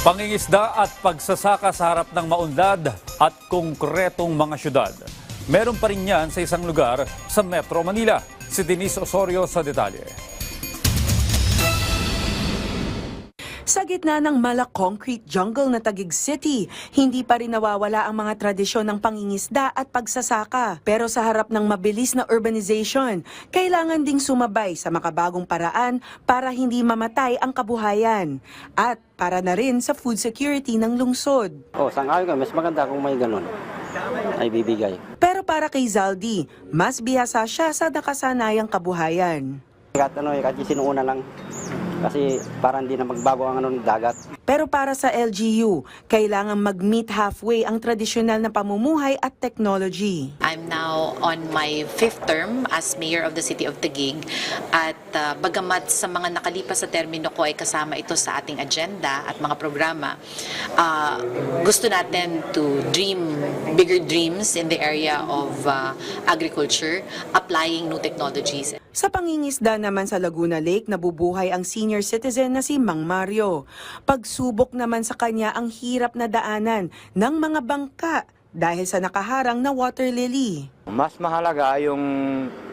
Pangingisda at pagsasaka sa harap ng maunlad at konkretong mga syudad. Meron pa rin yan sa isang lugar sa Metro Manila. Si Denise Osorio sa detalye. Sa gitna ng mala concrete jungle na Taguig City, hindi pa rin nawawala ang mga tradisyon ng pangingisda at pagsasaka. Pero sa harap ng mabilis na urbanization, kailangan ding sumabay sa makabagong paraan para hindi mamatay ang kabuhayan. At para na rin sa food security ng lungsod. Oh, sangayon ka, mas maganda kung may ganun. Ay bibigay. Pero para kay Zaldi, mas bihasa siya sa nakasanayang kabuhayan. Kahit ano, eh, kahit sinuuna lang. Kasi para hindi na magbago ang ano ng dagat. Pero para sa LGU, kailangan mag-meet halfway ang tradisyonal na pamumuhay at technology. I'm now on my fifth term as mayor of the city of Taguig at uh, bagamat sa mga nakalipas sa termino ko ay kasama ito sa ating agenda at mga programa, uh, gusto natin to dream bigger dreams in the area of uh, agriculture, applying new technologies. Sa pangingisda naman sa Laguna Lake, nabubuhay ang senior citizen na si Mang Mario. Pagsubok naman sa kanya ang hirap na daanan ng mga bangka dahil sa nakaharang na water lily. Mas mahalaga yung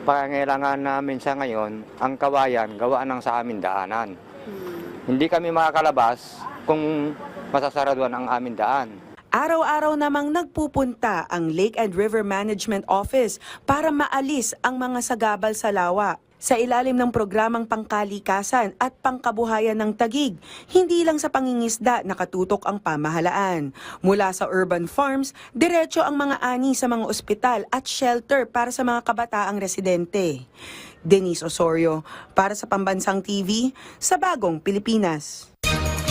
pangangailangan namin sa ngayon, ang kawayan, gawaan ng sa amin daanan. Hindi kami makakalabas kung masasaraduan ang amin daan. Araw-araw namang nagpupunta ang Lake and River Management Office para maalis ang mga sagabal sa lawa. Sa ilalim ng programang pangkalikasan at pangkabuhayan ng Tagig, hindi lang sa pangingisda nakatutok ang pamahalaan. Mula sa urban farms, diretso ang mga ani sa mga ospital at shelter para sa mga kabataang residente. Denise Osorio, para sa Pambansang TV, sa Bagong Pilipinas.